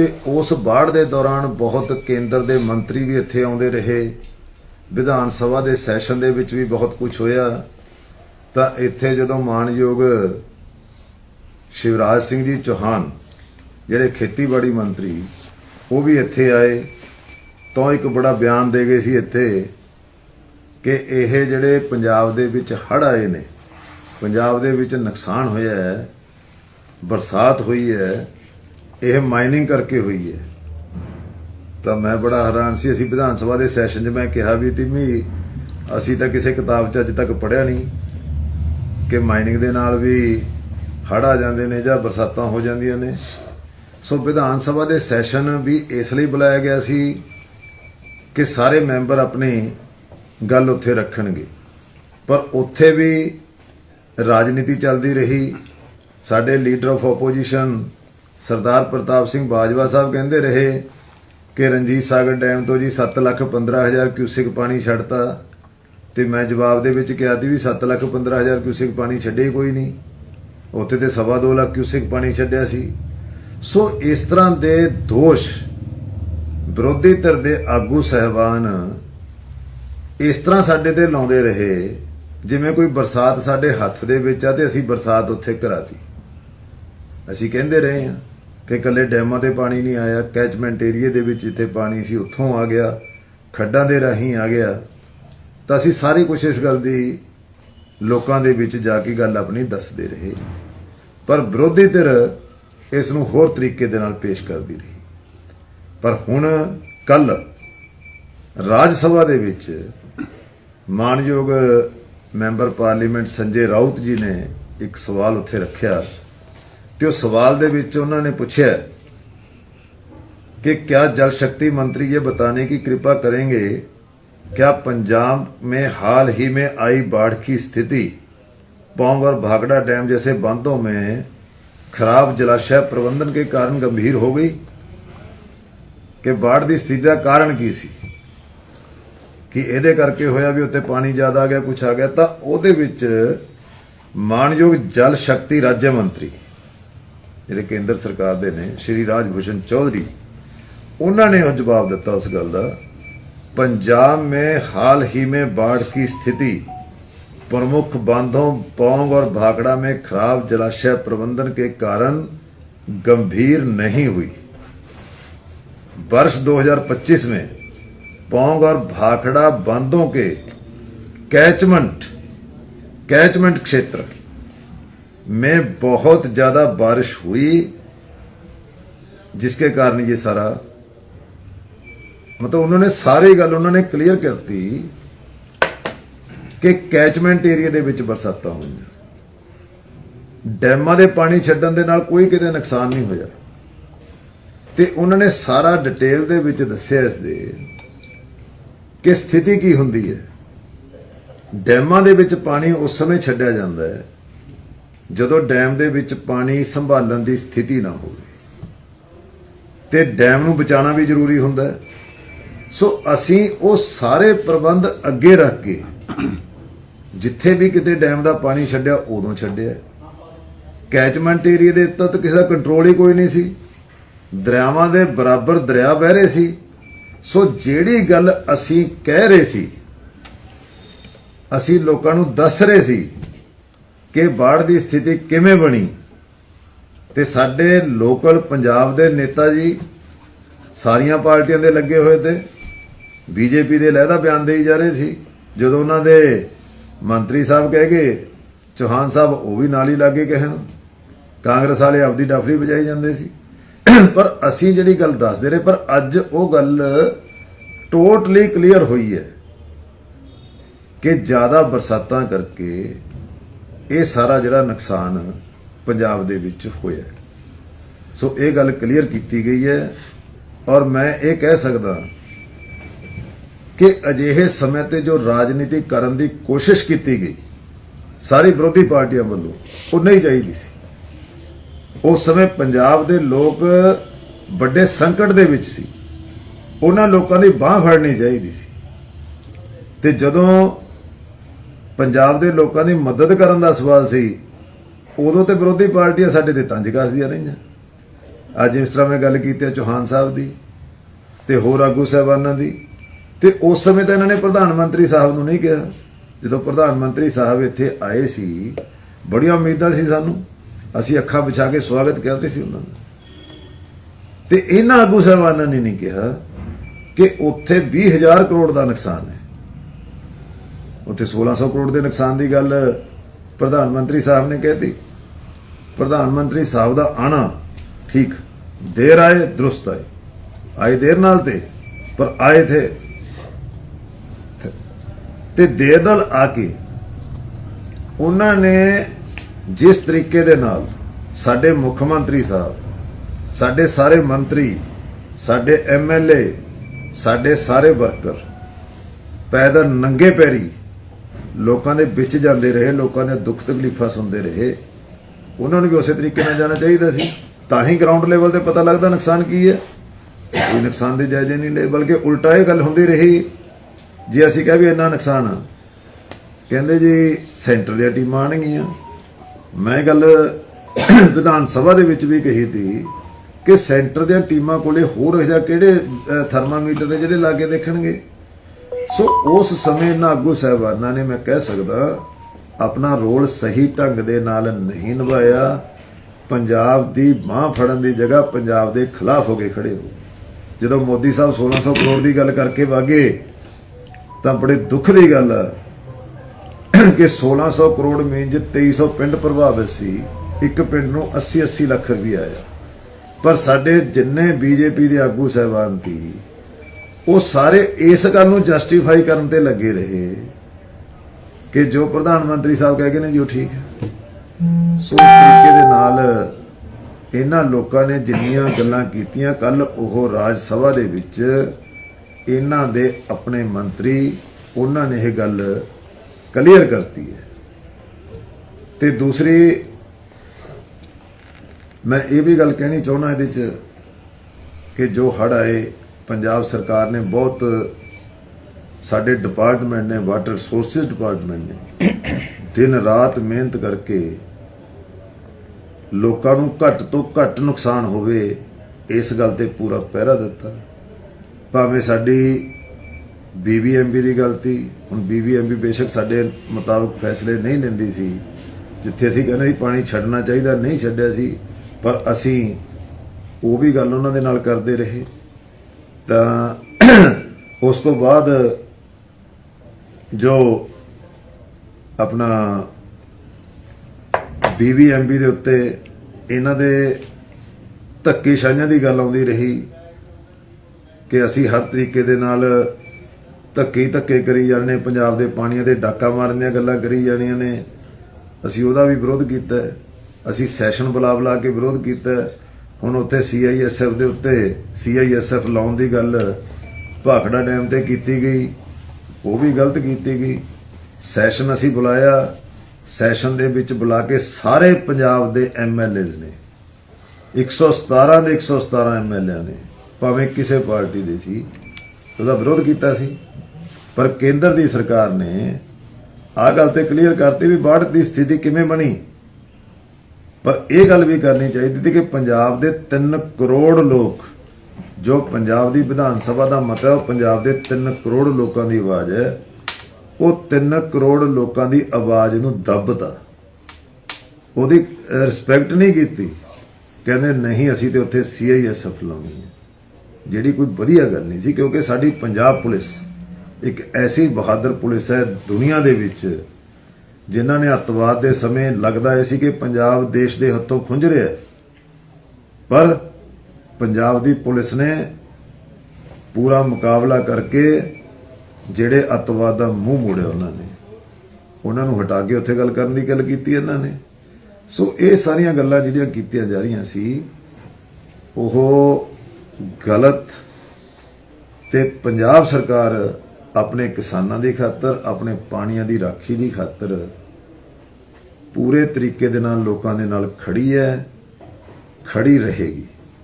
ਤੇ ਉਸ ਬਾੜ ਦੇ ਦੌਰਾਨ ਬਹੁਤ ਕੇਂਦਰ ਦੇ ਮੰਤਰੀ ਵੀ ਇੱਥੇ ਆਉਂਦੇ ਰਹੇ। ਵਿਧਾਨ ਸਭਾ ਦੇ ਸੈਸ਼ਨ ਦੇ ਵਿੱਚ ਵੀ ਬਹੁਤ ਕੁਝ ਹੋਇਆ। ਤਾਂ ਇੱਥੇ ਜਦੋਂ ਮਾਨਯੋਗ ਸ਼ਿਵਰਾਜ ਸਿੰਘ ਜੀ ਚੌਹਾਨ, ਜਿਹੜੇ ਖੇਤੀਬਾੜੀ ਮੰਤਰੀ, ਉਹ ਵੀ ਇੱਥੇ ਆਏ। ਤਾਂ ਇੱਕ ਬੜਾ ਬਿਆਨ ਦੇ ਗਏ ਸੀ ਇੱਥੇ ਕਿ ਇਹ ਜਿਹੜੇ ਪੰਜਾਬ ਦੇ ਵਿੱਚ ਹੜ੍ਹ ਆਏ ਨੇ, ਪੰਜਾਬ ਦੇ ਵਿੱਚ ਨੁਕਸਾਨ ਹੋਇਆ ਹੈ, ਬਰਸਾਤ ਹੋਈ ਹੈ ਇਹ ਮਾਈਨਿੰਗ ਕਰਕੇ ਹੋਈ ਹੈ। ਤਾਂ ਮੈਂ ਬੜਾ ਹੈਰਾਨ ਸੀ। ਅਸੀਂ ਵਿਧਾਨ ਸਭਾ ਦੇ ਸੈਸ਼ਨ 'ਚ ਮੈਂ ਕਿਹਾ ਵੀ ਤਿਮੀ, ਅਸੀਂ ਤਾਂ ਕਿਸੇ ਕਿਤਾਬ 'ਚ ਅੱਜ ਤੱਕ ਪੜ੍ਹਿਆ ਨਹੀਂ ਕਿ ਮਾਈਨਿੰਗ ਦੇ ਨਾਲ ਵੀ ਹੜ੍ਹ ਆ ਜਾਂਦੇ ਨੇ ਜਾਂ ਬਰਸਾਤਾਂ ਹੋ ਜਾਂਦੀਆਂ ਨੇ। ਸੋ ਵਿਧਾਨ ਸਭਾ ਦੇ ਸੈਸ਼ਨ ਵੀ ਇਸ ਲਈ ਬੁਲਾਇਆ ਗਿਆ ਸੀ ਕਿ ਸਾਰੇ ਮੈਂਬਰ ਆਪਣੀ ਗੱਲ ਉੱਥੇ ਰੱਖਣਗੇ। ਪਰ ਉੱਥੇ ਵੀ ਰਾਜਨੀਤੀ ਚੱਲਦੀ ਰਹੀ। ਸਾਡੇ leader of opposition Sardar Partap Singh Bajwa Sahib ਕਹਿੰਦੇ ਰਹੇ ਕਿ ਰਣਜੀਤ ਸਾਗਰ ਡੈਮ ਤੋਂ ਜੀ 7 ਲੱਖ 15 ਹਜ਼ਾਰ ਕਿਊਸਿਕ ਪਾਣੀ ਛੱਡਤਾ ਤੇ ਮੈਂ ਜਵਾਬ ਦੇ ਵਿੱਚ ਕਿਹਾ ਸੀ ਵੀ 7 ਲੱਖ 15 ਹਜ਼ਾਰ ਕਿਊਸਿਕ ਪਾਣੀ ਛੱਡੇ ਕੋਈ ਨਹੀਂ। ਉੱਥੇ ਤੇ ਸਵਾ ਦੋ ਲੱਖ ਕਿਊਸਿਕ ਪਾਣੀ ਛੱਡਿਆ ਸੀ। ਸੋ ਇਸ ਤਰ੍ਹਾਂ ਦੇ ਦੋਸ਼ ਵਿਰੋਧੀ ਧਿਰ ਦੇ ਆਗੂ ਸਹਿਬਾਨ ਇਸ ਤਰ੍ਹਾਂ ਸਾਡੇ ਤੇ ਲਾਉਂਦੇ ਰਹੇ, ਜਿਵੇਂ ਕੋਈ ਬਰਸਾਤ ਸਾਡੇ ਹੱਥ ਦੇ ਵਿੱਚ ਆ ਤੇ ਅਸੀਂ ਬਰਸਾਤ ਉੱਥੇ ਕਰਾਤੀ। ਅਸੀਂ ਕਹਿੰਦੇ ਰਹੇ ਹਾਂ। ਕਿ ਕੱਲੇ ਡੈਮਾਂ ਤੇ ਪਾਣੀ ਨਹੀਂ ਆਇਆ ਕੈਚਮੈਂਟ ਏਰੀਆ ਦੇ ਵਿੱਚ ਜਿੱਥੇ ਪਾਣੀ ਸੀ, ਉੱਥੋਂ ਆ ਗਿਆ, ਖੱਡਾਂ ਦੇ ਰਾਹੀਂ ਆ ਗਿਆ। ਤਾਂ ਅਸੀਂ ਸਾਰੇ ਕੁਝ ਇਸ ਗੱਲ ਦੀ ਲੋਕਾਂ ਦੇ ਵਿੱਚ ਜਾ ਕੇ ਗੱਲ ਆਪਣੀ ਦੱਸਦੇ ਰਹੇ। ਪਰ ਵਿਰੋਧੀ ਧਿਰ ਇਸ ਨੂੰ ਹੋਰ ਤਰੀਕੇ ਦੇ ਨਾਲ ਪੇਸ਼ ਕਰਦੀ ਰਹੀ। ਪਰ ਹੁਣ ਕੱਲ ਰਾਜ ਸਭਾ ਦੇ ਵਿੱਚ ਮਾਨਯੋਗ ਮੈਂਬਰ ਪਾਰਲੀਮੈਂਟ ਸੰਜੇ ਰਾਉਤ ਜੀ ਨੇ ਇੱਕ ਸਵਾਲ ਉੱਥੇ ਰੱਖਿਆ। ਤੇ ਉਹ ਸਵਾਲ ਦੇ ਵਿੱਚ ਉਹਨਾਂ ਨੇ ਪੁੱਛਿਆ कि क्या जल शक्ति मंत्री ये बताने की कृपा करेंगे क्या पंजाब में हाल ही में आई बाढ़ की स्थिति पौंग और भागड़ा डैम जैसे बांधों में खराब जलाशय प्रबंधन के कारण गंभीर हो गई ਕਿ ਬਾੜ ਦੀ ਸਥਿਤੀ ਦਾ ਕਾਰਨ ਕੀ ਸੀ ਕਿ ਇਹਦੇ ਕਰਕੇ ਹੋਇਆ ਵੀ ਉੱਤੇ ਪਾਣੀ ਜ਼ਿਆਦਾ ਆ ਗਿਆ ਕੁਛ ਆ ਗਿਆ ਤਾਂ ਉਹਦੇ ਵਿੱਚ ਮਾਨਯੋਗ ਜਲ ਸ਼ਕਤੀ ਰਾਜ ਮੰਤਰੀ ਜਿਹੜੇ ਕੇਂਦਰ ਸਰਕਾਰ ਦੇ ਨੇ ਸ਼੍ਰੀ ਰਾਜ ਭੂਸ਼ਣ ਚੌਧਰੀ ਉਹਨਾਂ ਨੇ ਉਹ ਜਵਾਬ ਦਿੱਤਾ ਉਸ ਗੱਲ ਦਾ पंजाब में हाल ही में बाढ़ की स्थिति प्रमुख बांधों पौंग और भाखड़ा में खराब जलाशय प्रबंधन के कारण गंभीर नहीं हुई वर्ष 2025 में पौंग और भाखड़ा बांधों के कैचमेंट कैचमेंट क्षेत्र में बहुत ज्यादा बारिश हुई जिसके कारण ये सारा मतलब उन्होंने सारी ਗੱਲ ਉਹਨਾਂ ਨੇ ਕਲੀਅਰ ਕਰਤੀ ਕਿ ਕੈਚਮੈਂਟ ਏਰੀਆ ਦੇ ਵਿੱਚ ਬਰਸਾਤਾਂ ਹੋਈਆਂ ਡੈਮਾਂ ਦੇ ਪਾਣੀ ਛੱਡਣ ਦੇ ਨਾਲ ਕੋਈ ਕਿਤੇ ਨੁਕਸਾਨ ਨਹੀਂ ਹੋਇਆ ਤੇ ਉਹਨਾਂ ਨੇ ਸਾਰਾ ਡਿਟੇਲ ਦੇ ਵਿੱਚ ਦੱਸਿਆ ਇਸ ਦੇ ਕਿ ਸਥਿਤੀ ਕੀ ਹੁੰਦੀ ਹੈ ਡੈਮਾਂ ਦੇ ਵਿੱਚ ਪਾਣੀ ਉਸ ਸਮੇਂ ਛੱਡਿਆ ਜਾਂਦਾ ਹੈ ਜਦੋਂ ਡੈਮ ਦੇ ਵਿੱਚ ਪਾਣੀ ਸੰਭਾਲਣ ਦੀ ਸਥਿਤੀ ਨਾ ਹੋਵੇ। ਤੇ ਡੈਮ ਨੂੰ ਬਚਾਉਣਾ ਵੀ ਜ਼ਰੂਰੀ ਹੁੰਦਾ ਹੈ। ਸੋ ਅਸੀਂ ਉਹ ਸਾਰੇ ਪ੍ਰਬੰਧ ਅੱਗੇ ਰੱਖ ਕੇ ਜਿੱਥੇ ਵੀ ਕਿਤੇ ਡੈਮ ਦਾ ਪਾਣੀ ਛੱਡਿਆ, ਉਦੋਂ ਛੱਡਿਆ। ਕੈਚਮੈਂਟ ਏਰੀਆ ਦੇ ਉੱਤੇ ਤਾਂ ਕਿਸੇ ਦਾ ਕੰਟਰੋਲ ਹੀ ਕੋਈ ਨਹੀਂ ਸੀ। ਦਰਿਆਵਾਂ ਦੇ ਬਰਾਬਰ ਦਰਿਆ ਵਹਿ ਰਹੇ ਸੀ। ਸੋ ਜਿਹੜੀ ਗੱਲ ਅਸੀਂ ਕਹਿ ਰਹੇ ਸੀ, ਅਸੀਂ ਲੋਕਾਂ ਨੂੰ ਦੱਸ ਰਹੇ ਸੀ ਕਿ ਬਾੜ ਦੀ ਸਥਿਤੀ ਕਿਵੇਂ ਬਣੀ? ਤੇ ਸਾਡੇ ਲੋਕਲ ਪੰਜਾਬ ਦੇ ਨੇਤਾ ਜੀ ਸਾਰੀਆਂ ਪਾਰਟੀਆਂ ਦੇ ਲੱਗੇ ਹੋਏ ਤੇ ਬੀਜੇਪੀ ਦੇ ਲਹਿਦਾ ਬਿਆਨ ਦੇਈ ਜਾ ਰਹੇ ਸੀ। ਜਦੋਂ ਉਹਨਾਂ ਦੇ ਮੰਤਰੀ ਸਾਹਿਬ ਕਹਿ ਗਏ ਚੌਹਾਨ ਸਾਹਿਬ ਉਹ ਵੀ ਨਾਲ ਹੀ ਲੱਗੇ ਕਹਿਣ, ਕਾਂਗਰਸ ਵਾਲੇ ਆਪਦੀ ਡਾਫੜੀ ਵਜਾਈ ਜਾਂਦੇ ਸੀ। ਪਰ ਅਸੀਂ ਜਿਹੜੀ ਗੱਲ ਦੱਸਦੇ ਰਹੇ, ਪਰ ਅੱਜ ਉਹ ਗੱਲ ਟੋਟਲੀ ਕਲੀਅਰ ਹੋਈ ਹੈ ਕਿ ਜ਼ਿਆਦਾ ਬਰਸਾਤਾਂ ਕਰਕੇ ਇਹ ਸਾਰਾ ਜਿਹੜਾ ਨੁਕਸਾਨ ਪੰਜਾਬ ਦੇ ਵਿੱਚ ਹੋਇਆ ਸੋ ਇਹ ਗੱਲ ਕਲੀਅਰ ਕੀਤੀ ਗਈ ਹੈ ਔਰ ਮੈਂ ਇਹ ਕਹਿ ਸਕਦਾ ਕਿ ਅਜਿਹੇ ਸਮੇਂ ਤੇ ਜੋ ਰਾਜਨੀਤੀ ਕਰਨ ਦੀ ਕੋਸ਼ਿਸ਼ ਕੀਤੀ ਗਈ, ਸਾਰੀ ਵਿਰੋਧੀ ਪਾਰਟੀਆਂ ਵੱਲੋਂ ਉਹ ਨਹੀਂ ਚਾਹੀਦੀ ਸੀ। ਉਸ ਸਮੇਂ ਪੰਜਾਬ ਦੇ ਲੋਕ ਵੱਡੇ ਸੰਕਟ ਦੇ ਵਿੱਚ ਸੀ। ਉਹਨਾਂ ਲੋਕਾਂ ਦੀ ਬਾਹ ਫੜਨੀ ਚਾਹੀਦੀ ਸੀ। ਤੇ ਜਦੋਂ ਪੰਜਾਬ ਦੇ ਲੋਕਾਂ ਦੀ ਮਦਦ ਕਰਨ ਦਾ ਸਵਾਲ ਸੀ, ਉਦੋਂ ਤੇ ਵਿਰੋਧੀ ਪਾਰਟੀਆਂ ਸਾਡੇ ਤੇ ਤੰਜ ਕੱਸਦੀਆਂ ਰਹੀਆਂ। ਅੱਜ ਇਸ ਤਰ੍ਹਾਂ ਮੈਂ ਗੱਲ ਕੀਤੀ ਹੈ ਚੌਹਾਨ ਸਾਹਿਬ ਦੀ ਤੇ ਹੋਰ ਆਗੂ ਸਾਹਿਬਾਨਾਂ ਦੀ ਤੇ ਉਸ ਸਮੇਂ ਤਾਂ ਇਹਨਾਂ ਨੇ ਪ੍ਰਧਾਨ ਮੰਤਰੀ ਸਾਹਿਬ ਨੂੰ ਨਹੀਂ ਕਿਹਾ। ਜਦੋਂ ਪ੍ਰਧਾਨ ਮੰਤਰੀ ਸਾਹਿਬ ਇੱਥੇ ਆਏ ਸੀ, ਬੜੀਆਂ ਉਮੀਦਾਂ ਸੀ ਸਾਨੂੰ, ਅਸੀਂ ਅੱਖਾਂ ਵਿਛਾ ਕੇ ਸਵਾਗਤ ਕਰਦੇ ਸੀ ਉਹਨਾਂ ਦਾ ਤੇ ਇਹਨਾਂ ਆਗੂ ਸਾਹਿਬਾਨਾਂ ਨੇ ਨਹੀਂ ਕਿਹਾ ਕਿ ਉੱਥੇ 20000 ਕਰੋੜ ਦਾ ਨੁਕਸਾਨ ਹੈ। ਉੱਥੇ 1600 ਕਰੋੜ ਦੇ ਨੁਕਸਾਨ ਦੀ ਗੱਲ ਪ੍ਰਧਾਨ ਮੰਤਰੀ ਸਾਹਿਬ ਨੇ ਕਹਿਤੀ ਪ੍ਰਧਾਨ ਮੰਤਰੀ ਸਾਹਿਬ ਦਾ ਆਣਾ ਠੀਕ ਦੇਰ ਆਏ, ਦਰੁਸਤ ਆਏ। ਆਏ ਦੇਰ ਨਾਲ ਤੇ, ਪਰ ਆਏ ਥੇ ਤੇ ਦੇਰ ਨਾਲ ਆ ਕੇ ਉਹਨਾਂ ਨੇ ਜਿਸ ਤਰੀਕੇ ਦੇ ਨਾਲ ਸਾਡੇ ਮੁੱਖ ਮੰਤਰੀ ਸਾਹਿਬ, ਸਾਡੇ ਸਾਰੇ ਮੰਤਰੀ, ਸਾਡੇ ਐਮਐਲਏ ਸਾਡੇ ਸਾਰੇ ਵਰਕਰ ਪੈਦਲ ਨੰਗੇ ਪੈਰੀ ਲੋਕਾਂ ਦੇ ਵਿੱਚ ਜਾਂਦੇ ਰਹੇ, ਲੋਕਾਂ ਦੇ ਦੁੱਖ ਤਕਲੀਫਾਂ ਸੁਣਦੇ ਰਹੇ, ਉਹਨਾਂ ਨੂੰ ਵੀ ਉਸੇ ਤਰੀਕੇ ਨਾਲ ਜਾਣਾ ਚਾਹੀਦਾ ਸੀ। ਤਾਂ ਹੀ ਗਰਾਊਂਡ ਲੈਵਲ ਤੇ ਪਤਾ ਲੱਗਦਾ ਨੁਕਸਾਨ ਕੀ ਹੈ। ਕੋਈ ਨੁਕਸਾਨ ਦੇ ਜਾਇਜ਼ੇ ਨਹੀਂ ਲਏ ਬਲਕਿ ਉਲਟਾ ਇਹ ਗੱਲ ਹੁੰਦੀ ਰਹੀ, ਜੇ ਅਸੀਂ ਕਹਾਂ ਵੀ ਇੰਨਾ ਨੁਕਸਾਨ ਆ, ਕਹਿੰਦੇ ਜੀ ਸੈਂਟਰ ਦੀਆਂ ਟੀਮਾਂ ਆਣਗੀਆਂ ਮੈਂ ਗੱਲ ਵਿਧਾਨ ਸਭਾ ਦੇ ਵਿੱਚ ਵੀ ਕਹੀ ਤੀ ਕਿ ਸੈਂਟਰ ਦੀਆਂ ਟੀਮਾਂ ਕੋਲੇ ਹੋਰ ਇਹਦਾ ਕਿਹੜੇ ਥਰਮਾਮੀਟਰ ਨੇ ਜਿਹੜੇ ਲਾ ਕੇ ਦੇਖਣਗੇ? ਸੋ ਉਸ ਸਮੇਂ ਨਾ ਆਗੂ ਸਾਹਿਬਾਨਾਂ ਨੇ, ਮੈਂ ਕਹਿ ਸਕਦਾ, ਆਪਣਾ ਰੋਲ ਸਹੀ ਢੰਗ ਦੇ ਨਾਲ ਨਹੀਂ ਨਿਭਾਇਆ। ਪੰਜਾਬ ਦੀ ਬਾਹ ਫੜਨ ਦੀ ਜਗ੍ਹਾ ਪੰਜਾਬ ਦੇ ਖਿਲਾਫ ਹੋ ਕੇ ਖੜੇ ਹੋ ਜਦੋਂ ਮੋਦੀ ਸਾਹਿਬ 1600 ਕਰੋੜ ਦੀ ਗੱਲ ਕਰਕੇ ਵਾਗੇ, ਤਾਂ ਬੜੇ ਦੁੱਖ ਦੀ ਗੱਲ ਆ ਕਿ 1600 ਕਰੋੜ ਮੀਨਜ 2300 ਪਿੰਡ ਪ੍ਰਭਾਵਿਤ ਸੀ, ਇੱਕ ਪਿੰਡ ਨੂੰ 80 80 ਲੱਖ ਰੁਪਏ ਆਇਆ। ਪਰ ਸਾਡੇ ਜਿੰਨੇ ਬੀਜੇਪੀ ਦੇ ਆਗੂ ਸਹਿਬਾਨ ਸੀ ਉਹ ਸਾਰੇ ਇਸ ਗੱਲ ਨੂੰ ਜਸਟੀਫਾਈ ਕਰਨ ਤੇ ਲੱਗੇ ਰਹੇ ਕਿ ਜੋ ਪ੍ਰਧਾਨ ਮੰਤਰੀ ਸਾਹਿਬ ਕਹਿ ਗਏ ਨੇ ਜੋ ਠੀਕ ਹੈ। ਸੋ ਇਸ ਤਰੀਕੇ ਦੇ ਨਾਲ ਇਹਨਾਂ ਲੋਕਾਂ ਨੇ ਜਿੰਨੀਆਂ ਗੱਲਾਂ ਕੀਤੀਆਂ ਕੱਲ ਉਹ ਰਾਜ ਸਭਾ ਦੇ ਵਿੱਚ ਇਹਨਾਂ ਦੇ ਆਪਣੇ ਮੰਤਰੀ, ਉਹਨਾਂ ਨੇ ਇਹ ਗੱਲ ਕਲੀਅਰ ਕਰਤੀ ਹੈ। ਤੇ ਦੂਸਰੀ, ਮੈਂ ਇਹ ਵੀ ਗੱਲ ਕਹਿਣੀ ਚਾਹੁੰਦਾ ਇਹਦੇ ਚ ਕਿ ਜੋ ਹੜ ਆਏ ਪੰਜਾਬ ਸਰਕਾਰ ਨੇ ਬਹੁਤ, ਸਾਡੇ ਡਿਪਾਰਟਮੈਂਟ ਨੇ ਵਾਟਰ ਰਿਸੋਰਸਸ ਡਿਪਾਰਟਮੈਂਟ ਨੇ, ਦਿਨ ਰਾਤ ਮਿਹਨਤ ਕਰਕੇ ਲੋਕਾਂ ਨੂੰ ਘੱਟ ਤੋਂ ਘੱਟ ਨੁਕਸਾਨ ਹੋਵੇ, ਇਸ ਗੱਲ ਤੇ ਪੂਰਾ ਪਹਿਰਾ ਦਿੱਤਾ। ਭਾਵੇਂ ਸਾਡੀ ਬੀਬੀਐਮਬੀ ਦੀ ਗਲਤੀ ਹੁਣ ਬੀਬੀਐਮਬੀ ਬੇਸ਼ੱਕ ਸਾਡੇ ਮੁਤਾਬਕ ਫੈਸਲੇ ਨਹੀਂ ਲੈਂਦੀ ਸੀ, ਜਿੱਥੇ ਅਸੀਂ ਕਹਿੰਦੇ ਸੀ ਪਾਣੀ ਛੱਡਣਾ ਚਾਹੀਦਾ, ਨਹੀਂ ਛੱਡਿਆ ਸੀ, ਪਰ ਅਸੀਂ ਉਹ ਵੀ ਗੱਲ ਉਹਨਾਂ ਦੇ ਨਾਲ ਕਰਦੇ ਰਹੇ। ਤਾਂ ਉਸ ਤੋਂ ਬਾਅਦ ਜੋ ਆਪਣਾ ਬੀਬੀਐਮਬੀ ਦੇ ਉੱਤੇ ਇਹਨਾਂ ਦੇ ਧੱਕੇਸ਼ਾਹੀਆਂ ਦੀ ਗੱਲ ਆਉਂਦੀ ਰਹੀ ਕਿ ਅਸੀਂ ਹਰ ਤਰੀਕੇ ਦੇ ਨਾਲ ਧੱਕੇ ਧੱਕੇ ਕਰੀ ਜਾਂਦੇ ਪੰਜਾਬ ਦੇ ਪਾਣੀਆਂ ਦੇ ਡਾਕਾ ਮਾਰਨ ਦੀਆਂ ਗੱਲਾਂ ਕਰੀ ਜਾਣੀਆਂ ਨੇ। ਅਸੀਂ ਉਹਦਾ ਵੀ ਵਿਰੋਧ ਕੀਤਾ ਅਸੀਂ ਸੈਸ਼ਨ ਬੁਲਾ ਬੁਲਾ ਕੇ ਵਿਰੋਧ ਕੀਤਾ ਹੁਣ ਉੱਥੇ ਸੀਆਈਐਸਐਫ ਦੇ ਉੱਤੇ ਸੀਆਈਐਸਐਫ ਲਾਉਣ ਦੀ ਗੱਲ ਭਾਖੜਾ ਡੈਮ ਤੇ ਕੀਤੀ ਗਈ, ਉਹ ਵੀ ਗਲਤ ਕੀਤੀ ਗਈ। ਸੈਸ਼ਨ ਅਸੀਂ ਬੁਲਾਇਆ ਸੈਸ਼ਨ ਦੇ ਵਿੱਚ ਬੁਲਾ ਕੇ ਸਾਰੇ ਪੰਜਾਬ ਦੇ ਐਮਐਲਏਜ਼ ਨੇ 117 ਦੇ 117 ਐਮਐਲਏ ਨੇ, ਭਾਵੇਂ ਕਿਸੇ ਪਾਰਟੀ ਦੇ ਸੀ, ਉਹਦਾ ਵਿਰੋਧ ਕੀਤਾ ਸੀ। ਪਰ ਕੇਂਦਰ ਦੀ ਸਰਕਾਰ ਨੇ ਆਹ ਗੱਲ ਤੇ ਕਲੀਅਰ ਕਰਤੀ ਵੀ ਬਾੜ ਦੀ ਸਥਿਤੀ ਕਿਵੇਂ ਬਣੀ? ਪਰ ਇਹ ਗੱਲ ਵੀ ਕਰਨੀ ਚਾਹੀਦੀ ਸੀ ਕਿ ਪੰਜਾਬ ਦੇ 3 ਕਰੋੜ ਲੋਕ, ਜੋ ਪੰਜਾਬ ਦੀ ਵਿਧਾਨ ਸਭਾ ਦਾ ਮਤਲਬ ਪੰਜਾਬ ਦੇ 3 ਕਰੋੜ ਲੋਕਾਂ ਦੀ ਆਵਾਜ਼ ਹੈ, ਉਹ 3 ਕਰੋੜ ਲੋਕਾਂ ਦੀ ਆਵਾਜ਼ ਨੂੰ ਦੱਬਤਾ ਉਹਦੀ ਰਿਸਪੈਕਟ ਨਹੀਂ ਕੀਤੀ। ਕਹਿੰਦੇ ਨਹੀਂ, ਅਸੀਂ ਤੇ ਉੱਥੇ ਸੀਆਈਐਸਐਫ ਲਾਉਣੀ ਹੈ। ਜਿਹੜੀ ਕੋਈ ਵਧੀਆ ਗੱਲ ਨਹੀਂ ਸੀ, ਕਿਉਂਕਿ ਸਾਡੀ ਪੰਜਾਬ ਪੁਲਿਸ ਇੱਕ ਐਸੀ ਬਹਾਦਰ ਪੁਲਿਸ ਹੈ ਦੁਨੀਆ ਦੇ ਵਿੱਚ ਜਿਨ੍ਹਾਂ ਨੇ ਅੱਤਵਾਦ ਦੇ ਸਮੇਂ ਲੱਗਦਾ ਹੈ ਸੀ ਕਿ ਪੰਜਾਬ ਦੇਸ਼ ਦੇ ਹੱਥੋਂ ਖੁੰਝ ਰਿਹਾ ਪਰ ਪੰਜਾਬ ਦੀ ਪੁਲਿਸ ਨੇ ਪੂਰਾ ਮੁਕਾਬਲਾ ਕਰਕੇ ਜਿਹੜੇ ਅੱਤਵਾਦ ਦਾ ਮੂੰਹ ਮੋੜਿਆ ਉਹਨਾਂ ਨੇ। ਉਹਨਾਂ ਨੂੰ ਹਟਾ ਕੇ ਉੱਥੇ ਗੱਲ ਕਰਨ ਦੀ ਗੱਲ ਕੀਤੀ ਇਹਨਾਂ ਨੇ। ਸੋ ਇਹ ਸਾਰੀਆਂ ਗੱਲਾਂ ਜਿਹੜੀਆਂ ਕੀਤੀਆਂ ਜਾ ਰਹੀਆਂ ਸੀ, ਉਹ ਗਲਤ ਤੇ ਪੰਜਾਬ ਸਰਕਾਰ ਆਪਣੇ ਕਿਸਾਨਾਂ ਦੀ ਖਾਤਰ, ਆਪਣੇ ਪਾਣੀਆਂ ਦੀ ਰਾਖੀ ਦੀ ਖਾਤਰ ਪੂਰੇ ਤਰੀਕੇ ਦੇ ਨਾਲ ਲੋਕਾਂ ਦੇ ਨਾਲ ਖੜੀ ਹੈ ਖੜੀ ਰਹੇਗੀ।